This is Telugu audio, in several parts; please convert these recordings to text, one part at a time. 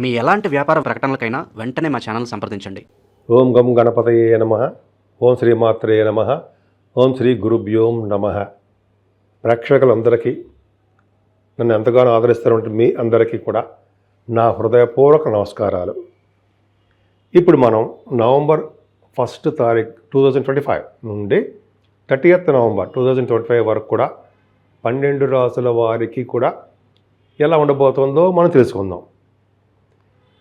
మీ ఎలాంటి వ్యాపార ప్రకటనలకైనా వెంటనే మా ఛానల్ సంప్రదించండి. ఓం గం గణపతయే నమ. ఓం శ్రీమాత్రే నమ. ఓం శ్రీ గురుభ్యోం నమ. ప్రేక్షకులందరికీ నన్ను ఎంతగానో ఆదరిస్తున్నటువంటి మీ అందరికీ కూడా నా హృదయపూర్వక నమస్కారాలు. ఇప్పుడు మనం నవంబర్ ఫస్ట్ తారీఖు టూ థౌజండ్ ట్వంటీ ఫైవ్ నుండి thirtieth November two thousand twenty five వరకు కూడా పన్నెండు రాసుల వారికి కూడా ఎలా ఉండబోతుందో మనం తెలుసుకుందాం.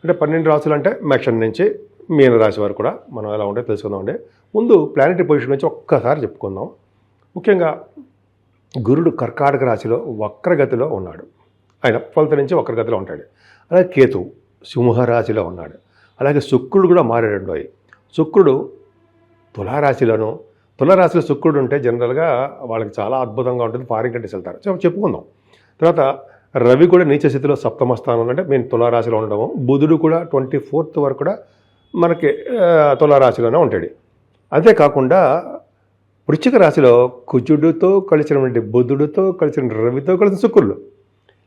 అంటే పన్నెండు రాసులు అంటే మేషన్ నుంచి మీన రాశి వారు కూడా మనం ఎలా ఉంటే తెలుసుకుందామండి ముందు ప్లానెటరీ పొజిషన్ నుంచి ఒక్కసారి చెప్పుకుందాం. ముఖ్యంగా గురుడు కర్కాటక రాశిలో వక్రగతిలో ఉన్నాడు. ఆయన ఫలిత నుంచి వక్రగతిలో ఉంటాడు. అలాగే కేతు సింహరాశిలో ఉన్నాడు. అలాగే శుక్రుడు కూడా మారాడు శుక్రుడు తులారాశిలోను తులారాశిలో శుక్రుడు ఉంటే జనరల్గా వాళ్ళకి చాలా అద్భుతంగా ఉంటుంది. ఫారిన్ కంట్రీస్ వెళ్తారు. సో చెప్పుకుందాం. తర్వాత రవి కూడా నీచ స్థితిలో సప్తమ స్థానం అంటే మేము తులారాశిలో ఉండము బుధుడు కూడా ట్వంటీ ఫోర్త్ వరకు కూడా మనకి తులారాశిలోనే ఉంటాడు. అంతేకాకుండా వృశ్చిక రాశిలో కుజుడితో కలిసినటువంటి బుధుడితో కలిసిన రవితో కలిసిన శుక్రులు.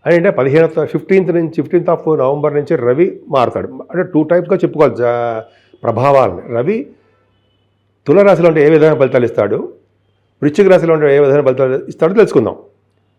అని అంటే పదిహేను ఫిఫ్టీన్త్ నుంచి ఫిఫ్టీన్త్ ఆఫ్ నవంబర్ నుంచి రవి మారుతాడు. అంటే టూ టైప్గా చెప్పుకోవాలి జా- ప్రభావాలని. రవి తులరాశిలో ఉంటే ఏ విధమైన ఫలితాలు ఇస్తాడు? వృశ్చిక రాశిలో ఉంటే ఏ విధమైన ఫలితాలు ఇస్తాడో తెలుసుకుందాం.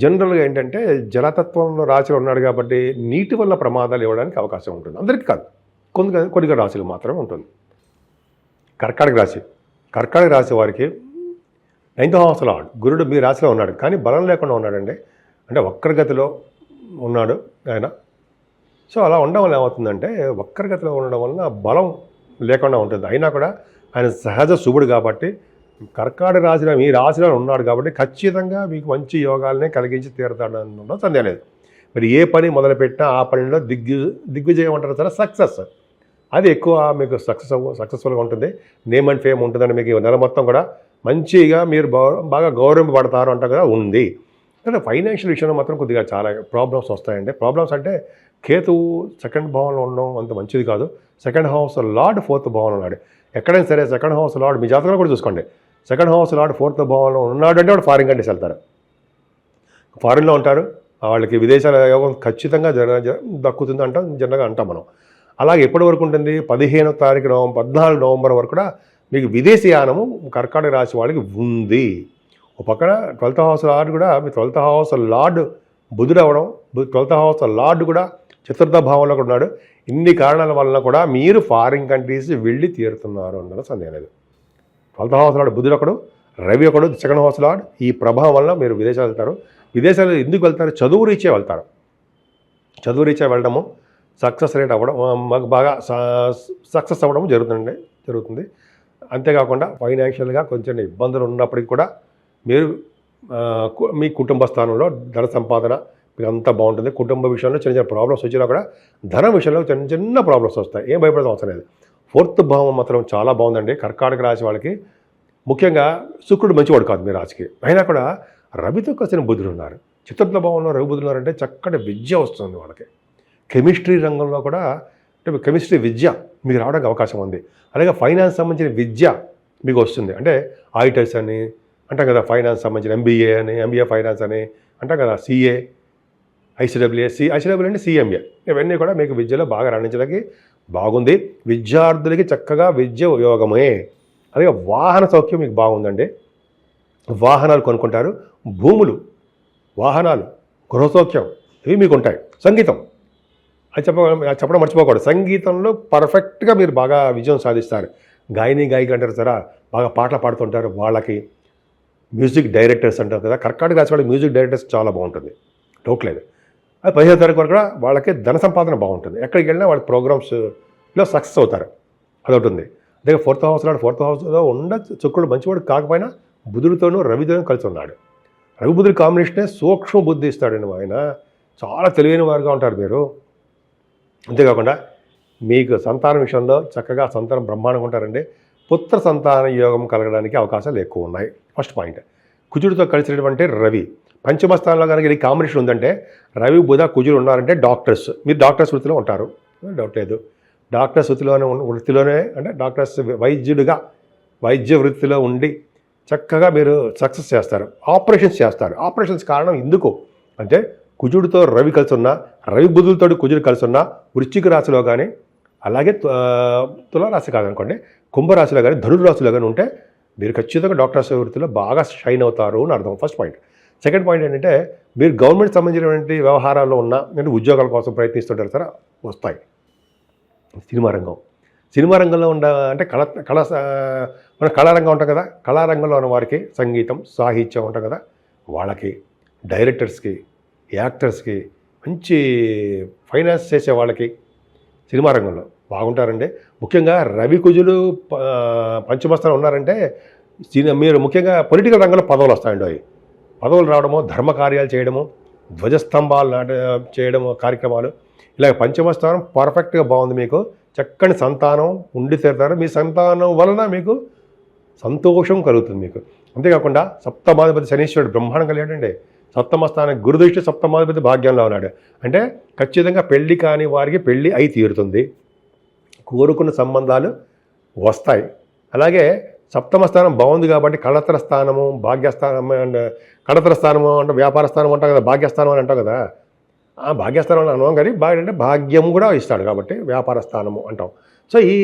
జనరల్గా ఏంటంటే జలతత్వంలో రాశులు ఉన్నాడు కాబట్టి నీటి వల్ల ప్రమాదాలు ఇవ్వడానికి అవకాశం ఉంటుంది. అందరికీ కాదు. కొన్ని కొన్ని రాశులు మాత్రమే ఉంటుంది. కర్కాటక రాశి. కర్కాటక రాశి వారికి నైన్త్ హౌస్లో గురుడు మీ రాశిలో ఉన్నాడు. కానీ బలం లేకుండా ఉన్నాడండి. అంటే వక్రగతిలో ఉన్నాడు ఆయన. సో అలా ఉండడం వల్ల ఏమవుతుందంటే వక్రగతిలో ఉండడం వలన బలం లేకుండా ఉంటుంది. అయినా కూడా ఆయన సహజ శుభుడు కాబట్టి కర్కాటక రాశిలో మీ రాశిలో ఉన్నాడు కాబట్టి ఖచ్చితంగా మీకు మంచి యోగాలనే కలిగించి తీరుతాడు సందేహం లేదు. మరి ఏ పని మొదలుపెట్టినా ఆ పనిలో దిగ్గు దిగ్విజయం అంటారు సరే సక్సెస్. అది ఎక్కువ మీకు సక్సెస్ సక్సెస్ఫుల్గా ఉంటుంది. నేమ్ అండ్ ఫేమ్ ఉంటుందని మీకు నెల మొత్తం కూడా మంచిగా మీరు బాగా గౌరవింపబడతారు అంట కదా ఉంది. అంటే ఫైనాన్షియల్ విషయంలో మాత్రం కొద్దిగా చాలా ప్రాబ్లమ్స్ వస్తాయండి. ప్రాబ్లమ్స్ అంటే కేతువు సెకండ్ భావంలో ఉండడం అంత మంచిది కాదు. సెకండ్ హౌస్ లార్డ్ ఫోర్త్ భావంలో ఉన్నాడు. ఎక్కడైనా సరే సెకండ్ హౌస్ లార్డ్ మీ జాతకంలో కూడా చూసుకోండి. సెకండ్ హౌస్ లాడ్ ఫోర్త్ భావంలో ఉన్నాడు అంటే వాడు ఫారిన్ కంట్రీస్ వెళ్తారు. ఫారిన్లో ఉంటారు వాళ్ళకి విదేశాల యోగం ఖచ్చితంగా జర దక్కుతుంది అంటాం జనరల్గా అంటాం మనం. అలాగే ఎప్పటి వరకు ఉంటుంది? పదిహేనో తారీఖు నవంబర్ పద్నాలుగు నవంబర్ వరకు కూడా మీకు విదేశీ యానము కర్కాటక రాశి వాళ్ళకి ఉంది. ఒక పక్కన ట్వెల్త్ హౌస్ లార్డ్ కూడా మీ ట్వెల్త్ హౌస్ లార్డ్ బుధుడు అవ్వడం ట్వెల్త్ హౌస్ లార్డ్ కూడా చతుర్థ భావంలో కూడా ఉన్నాడు. ఇన్ని కారణాల వలన కూడా మీరు ఫారిన్ కంట్రీస్ వెళ్ళి తీరుతున్నారు అన్నది సందేహం లేదు. ట్వెల్త్ హౌస్ బుధుడు ఒకడు రవి ఒకడు సెకండ్ హౌస్ ఈ ప్రభావం వల్ల మీరు విదేశాలు వెళ్తారు. విదేశాలు ఎందుకు వెళ్తారు? చదువు రీత్యా వెళ్తారు. చదువు రీత్యా వెళ్ళడము సక్సెస్ రేట్ అవ్వడం మాకు బాగా సక్సెస్ అవ్వడం జరుగుతుండే జరుగుతుంది. అంతేకాకుండా ఫైనాన్షియల్గా కొంచెం ఇబ్బందులు ఉన్నప్పటికీ కూడా మీరు కు- మీ కుటుంబ స్థానంలో ధన సంపాదన అంతా బాగుంటుంది. కుటుంబ విషయంలో చిన్న చిన్న ప్రాబ్లమ్స్ వచ్చినా కూడా ధన విషయంలో చిన్న చిన్న ప్రాబ్లమ్స్ వస్తాయి. ఏం భయపడడం అవసరం లేదు. ఫోర్త్ భావం మాత్రం చాలా బాగుందండి. కర్కాటక రాశి వాళ్ళకి. ముఖ్యంగా శుక్రుడు మంచివాడు కాదు మీ రాశికి. అయినా కూడా రవితో కలిసిన బుధుడు ఉన్నారు. చతుర్థ భావంలో రవి బుధులు ఉన్నారంటే చక్కటి విద్య వస్తుంది వాళ్ళకి. కెమిస్ట్రీ రంగంలో కూడా అంటే కెమిస్ట్రీ విద్య మీకు రావడానికి అవకాశం ఉంది. అలాగే ఫైనాన్స్ సంబంధించిన విద్య మీకు వస్తుంది. అంటే ఆడిటర్స్ అని అంటాం కదా ఫైనాన్స్ సంబంధించిన ఎంబీఏ అని ఎంబీఏ ఫైనాన్స్ అని అంటాం కదా సిఏ ఐసీడబ్ల్యూఏ సి ఐసీడబ్ల్యూ అంటే సిఎంఏ ఇవన్నీ కూడా మీకు విద్యలో బాగా రాణించడానికి బాగుంది. విద్యార్థులకి చక్కగా విద్య ఉపయోగమే. అలాగే వాహన సౌఖ్యం మీకు బాగుందండి. వాహనాలు కొనుక్కుంటారు. భూములు వాహనాలు గృహ సౌఖ్యం ఇవి మీకు ఉంటాయి. సంగీతం. అది చెప్ప అది చెప్పడం మర్చిపోకూడదు. సంగీతంలో పర్ఫెక్ట్గా మీరు బాగా విజయం సాధిస్తారు. గాయని గాయకులు అంటారు సరే బాగా పాటలు పాడుతుంటారు వాళ్ళకి. మ్యూజిక్ డైరెక్టర్స్ అంటారు కదా కర్కాటక రాసి వాళ్ళకి మ్యూజిక్ డైరెక్టర్స్ చాలా బాగుంటుంది. డౌట్ లేదు. అది పదిహేను తారీఖు వరకు కూడా వాళ్ళకి ధన సంపాదన బాగుంటుంది. ఎక్కడికి వెళ్ళినా వాళ్ళ ప్రోగ్రామ్స్లో సక్సెస్ అవుతారు. అదొకటి ఉంది అదే ఫోర్త్ హౌస్ నాడు ఫోర్త్ హౌస్లో ఉండ శుక్రుడు మంచివాడు కాకపోయినా బుధుడితోనూ రవితోనూ కలిసి ఉన్నాడు. రవి బుధుడి కాంబినేషనే సూక్ష్మ బుద్ధి ఇస్తాడండి ఆయన. చాలా తెలివైన వారుగా ఉంటారు మీరు. అంతేకాకుండా మీకు సంతానం విషయంలో చక్కగా సంతానం బ్రహ్మాండంగా ఉంటారండి. పుత్ర సంతాన యోగం కలగడానికి అవకాశాలు ఎక్కువ ఉన్నాయి. ఫస్ట్ పాయింట్ కుజుడితో కలిసినటువంటి రవి. పంచమ స్థానంలో కనుక ఇది కాంబినేషన్ ఉందంటే రవి బుధ కుజుడు ఉన్నారంటే డాక్టర్స్. మీరు డాక్టర్స్ వృత్తిలో ఉంటారు. డౌట్ లేదు. డాక్టర్స్ వృత్తిలోనే వృత్తిలోనే అంటే డాక్టర్స్ వైద్యుడిగా వైద్య వృత్తిలో ఉండి చక్కగా మీరు సక్సెస్ చేస్తారు. ఆపరేషన్స్ చేస్తారు. ఆపరేషన్స్ కారణం ఎందుకు? అంటే కుజుడితో రవి కలిసి ఉన్నా రవి బుధులతో కుజుడు కలిసి ఉన్నా వృశ్చిక రాశిలో కానీ అలాగే తు- తులారాశి కాదనుకోండి కుంభరాశిలో కానీ ధనుర్రాశిలో కానీ ఉంటే మీరు ఖచ్చితంగా డాక్టర్స్ వృత్తిలో బాగా షైన్ అవుతారు అని అర్థం. First point. సెకండ్ పాయింట్ ఏంటంటే మీరు గవర్నమెంట్ సంబంధించినటువంటి వ్యవహారాల్లో ఉన్న అంటే ఉద్యోగాల కోసం ప్రయత్నిస్తుంటారు సార్ వస్తాయి. సినిమా రంగం. సినిమా రంగంలో ఉండ అంటే కళ కళ మన కళారంగం ఉంటాం కదా కళారంగంలో ఉన్న వారికి సంగీతం సాహిత్యం ఉంటాం కదా వాళ్ళకి డైరెక్టర్స్కి యాక్టర్స్కి మంచి ఫైనాన్స్ చేసే వాళ్ళకి సినిమా రంగంలో బాగుంటారండి. ముఖ్యంగా రవి కుజులు ప- పంచమస్థానం ఉన్నారంటే మీరు ముఖ్యంగా పొలిటికల్ రంగంలో పదవులు వస్తాయండి అవి. పదవులు రావడము ధర్మ కార్యాలు చేయడము ధ్వజస్తంభాలు నాట చేయడము కార్యక్రమాలు. ఇలా పంచమస్థానం పర్ఫెక్ట్గా బాగుంది మీకు. చక్కని సంతానం ఉండి తీరుతారు మీ సంతానం వలన మీకు సంతోషం కలుగుతుంది మీకు. అంతేకాకుండా సప్తమాధిపతి శనీశ్వరుడు బ్రహ్మాండంగా కలిగాడండి సప్తమస్థానం గురుదృష్టి సప్తమాధిపతి భాగ్యంలో ఉన్నాడు. అంటే ఖచ్చితంగా పెళ్ళి కాని వారికి పెళ్ళి అయి తీరుతుంది. కోరుకున్న సంబంధాలు వస్తాయి. అలాగే సప్తమ స్థానం బాగుంది కాబట్టి కళతర స్థానము భాగ్యస్థానం అండ్ కళతర స్థానము అంటే వ్యాపార స్థానం అంటాం కదా భాగ్యస్థానం అని అంటాం కదా. ఆ భాగ్యస్థానం అని అనుభవం కానీ భాగ్యం అంటే భాగ్యం కూడా ఇస్తాడు కాబట్టి వ్యాపార స్థానము అంటాం. సో ఈ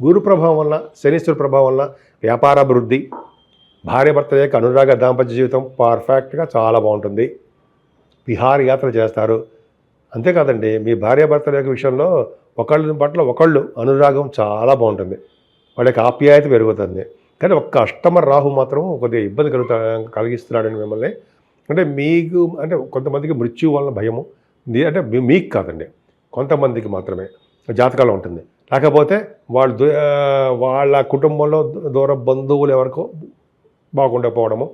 గురు ప్రభావం వల్ల శనీశ్వర ప్రభావం వల్ల వ్యాపారాభివృద్ధి భార్యాభర్తల యొక్క అనురాగ దాంపత్య జీవితం పర్ఫెక్ట్గా చాలా బాగుంటుంది. విహార యాత్ర చేస్తారు. అంతేకాదండి మీ భార్యాభర్తల యొక్క విషయంలో ఒకళ్ళ పట్ల ఒకళ్ళు అనురాగం చాలా బాగుంటుంది. వాళ్ళకి ఆప్యాయత పెరుగుతుంది. కానీ ఒక్క అష్టమ రాహు మాత్రం కొద్దిగా ఇబ్బంది కలుగుతా కలిగిస్తున్నాడండి మిమ్మల్ని. అంటే మీకు అంటే కొంతమందికి మృత్యు వలన భయము. అంటే మీకు కాదండి. కొంతమందికి మాత్రమే జాతకాలు ఉంటుంది. లేకపోతే వాళ్ళు దు- వాళ్ళ కుటుంబంలో దూ- దూర బంధువులు ఎవరికో బాగుండకపోవడము.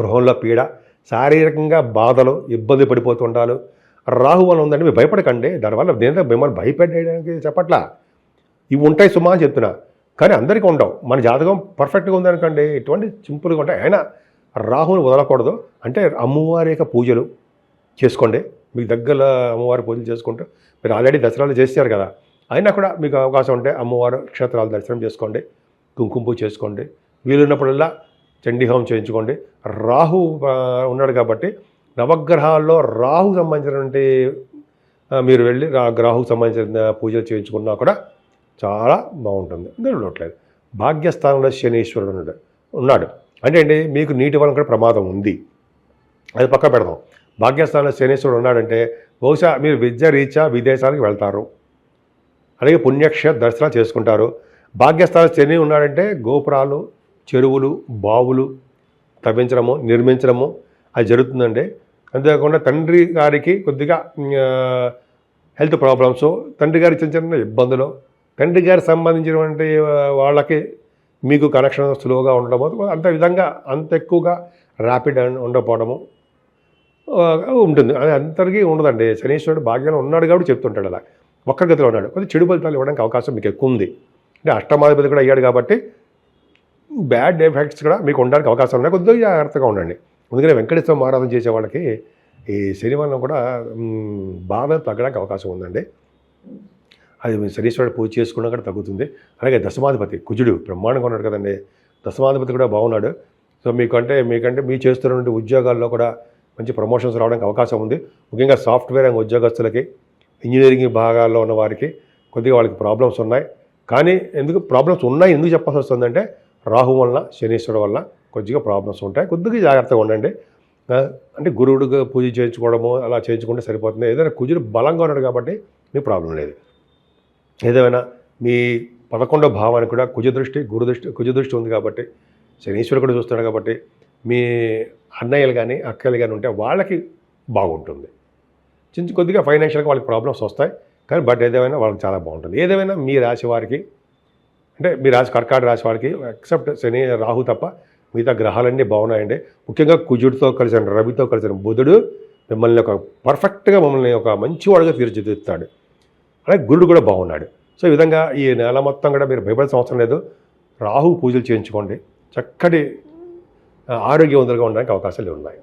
గృహంలో పీడ శారీరకంగా బాధలు ఇబ్బంది పడిపోతుండాలి రాహు వల్ల ఉందండి మీరు భయపడకండి. దానివల్ల దేంతో మిమ్మల్ని భయపెట్టడానికి చెప్పట్లా. ఇవి ఉంటాయి సుమా అని చెప్తున్నా. కానీ అందరికీ ఉండవు. మన జాతకం పర్ఫెక్ట్గా ఉందనుకోండి ఇటువంటి సింపుల్గా ఉంటాయి. అయినా రాహుని వదలకూడదు. అంటే అమ్మవారి యొక్క పూజలు చేసుకోండి. మీకు దగ్గరలో అమ్మవారి పూజలు చేసుకుంటూ మీరు ఆల్రెడీ దసరాలు చేశారు కదా అయినా కూడా మీకు అవకాశం ఉంటే అమ్మవారు క్షేత్రాలు దర్శనం చేసుకోండి. కుంకుమ పూజ చేసుకోండి. వీలున్నప్పుడల్లా చండీహోమం చేయించుకోండి. రాహు ఉన్నాడు కాబట్టి నవగ్రహాల్లో రాహు సంబంధించినటువంటి మీరు వెళ్ళి రా- రాహుకు సంబంధించిన పూజలు చేయించుకున్నా కూడా చాలా బాగుంటుంది. అందులో ఉండట్లేదు. భాగ్యస్థానంలో శనీశ్వరుడు ఉన్నాడు. ఉన్నాడు. అంటే ఏంటి? మీకు నీటి వలన కూడా ప్రమాదం ఉంది. అది పక్క పెడదాం. భాగ్యస్థానంలో శనీశ్వరుడు ఉన్నాడంటే బహుశా మీరు విద్య రీత్యా విదేశాలకు వెళ్తారు. అలాగే పుణ్యక్ష దర్శనాలు చేసుకుంటారు. భాగ్యస్థానం శని ఉన్నాడంటే గోపురాలు చెరువులు బావులు తవ్వించడము నిర్మించడము అది జరుగుతుందండి. అంతేకాకుండా తండ్రి గారికి కొద్దిగా హెల్త్ ప్రాబ్లమ్స్ తండ్రి గారికి చిన్న చిన్న ఇబ్బందులు తండ్రి గారికి సంబంధించినటువంటి వాళ్ళకి మీకు కనెక్షన్ స్లోగా ఉండడము అంత విధంగా అంత ఎక్కువగా ర్యాపిడ్ ఉండకపోవడము ఉంటుంది. అది అందరికీ ఉండదండి. శనీశ్వరుడు భాగ్యంలో ఉన్నాడు కాబట్టి చెప్తుంటాడు అలా. వక్రగతిలో ఉన్నాడు. కొద్దిగా చెడు ఫలితాలు ఇవ్వడానికి అవకాశం మీకు ఎక్కువ ఉంది. అంటే అష్టమాధిపతి కూడా అయ్యాడు కాబట్టి బ్యాడ్ ఎఫెక్ట్స్ కూడా మీకు ఉండడానికి అవకాశం ఉన్నాయి. కొద్దిగా జాగ్రత్తగా ఉండండి. అందుకనే వెంకటేశ్వర ఆరాధన చేసే వాళ్ళకి ఈ శనివారం కూడా బాధ తగ్గడానికి అవకాశం ఉందండి. అది మీ శనీశ్వరుడు పూజ చేసుకున్నా కూడా తగ్గుతుంది. అలాగే దశమాధిపతి కుజుడు బ్రహ్మాండంగా ఉన్నాడు కదండి. దశమాధిపతి కూడా బాగున్నాడు. సో మీకంటే మీకంటే మీ చేస్తున్నటువంటి ఉద్యోగాల్లో కూడా మంచి ప్రమోషన్స్ రావడానికి అవకాశం ఉంది. ముఖ్యంగా సాఫ్ట్వేర్ రంగ ఉద్యోగస్తులకి ఇంజనీరింగ్ భాగాల్లో ఉన్న వారికి కొద్దిగా వాళ్ళకి ప్రాబ్లమ్స్ ఉన్నాయి. కానీ ఎందుకు ప్రాబ్లమ్స్ ఉన్నాయి ఎందుకు చెప్పాల్సి వస్తుందంటే రాహు వల్ల శనీశ్వరుడు వల్ల కొద్దిగా ప్రాబ్లమ్స్ ఉంటాయి. కొద్దిగా జాగ్రత్తగా ఉండండి. అంటే గురువుడికి పూజ చేయించుకోవడము అలా చేయించుకుంటే సరిపోతుంది. ఏదైనా కుజుడు బలంగా ఉన్నాడు కాబట్టి మీకు ప్రాబ్లం లేదు. ఏదేమైనా మీ పదకొండో భావానికి కూడా కుజ దృష్టి గురు దృష్టి కుజ దృష్టి ఉంది కాబట్టి శనీశ్వరుడు కూడా చూస్తున్నాడు కాబట్టి మీ అన్నయ్యలు కానీ అక్కలు కానీ ఉంటే వాళ్ళకి బాగుంటుంది. చిన్న కొద్దిగా ఫైనాన్షియల్గా వాళ్ళకి ప్రాబ్లమ్స్ వస్తాయి. కానీ బట్ ఏదేమైనా వాళ్ళకి చాలా బాగుంటుంది. ఏదేమైనా మీ రాశి వారికి అంటే మీ రాశి కర్కాట రాశి వారికి ఎక్సెప్ట్ శని రాహు తప్ప మిగతా గ్రహాలన్నీ బాగున్నాయండి. ముఖ్యంగా కుజుడితో కలిసిన రవితో కలిసిన బుధుడు మిమ్మల్ని ఒక పర్ఫెక్ట్గా మిమ్మల్ని ఒక మంచి వాడుగా తీర్చిదిద్దుతాడు. అలాగే గురుడు కూడా బాగున్నాడు. సో ఈ విధంగా ఈ నెల మొత్తం కూడా మీరు భయపడాల్సిన అవసరం లేదు. రాహు పూజలు చేయించుకోండి. చక్కటి ఆరోగ్యవంతులుగా ఉండడానికి అవకాశాలు ఉన్నాయి.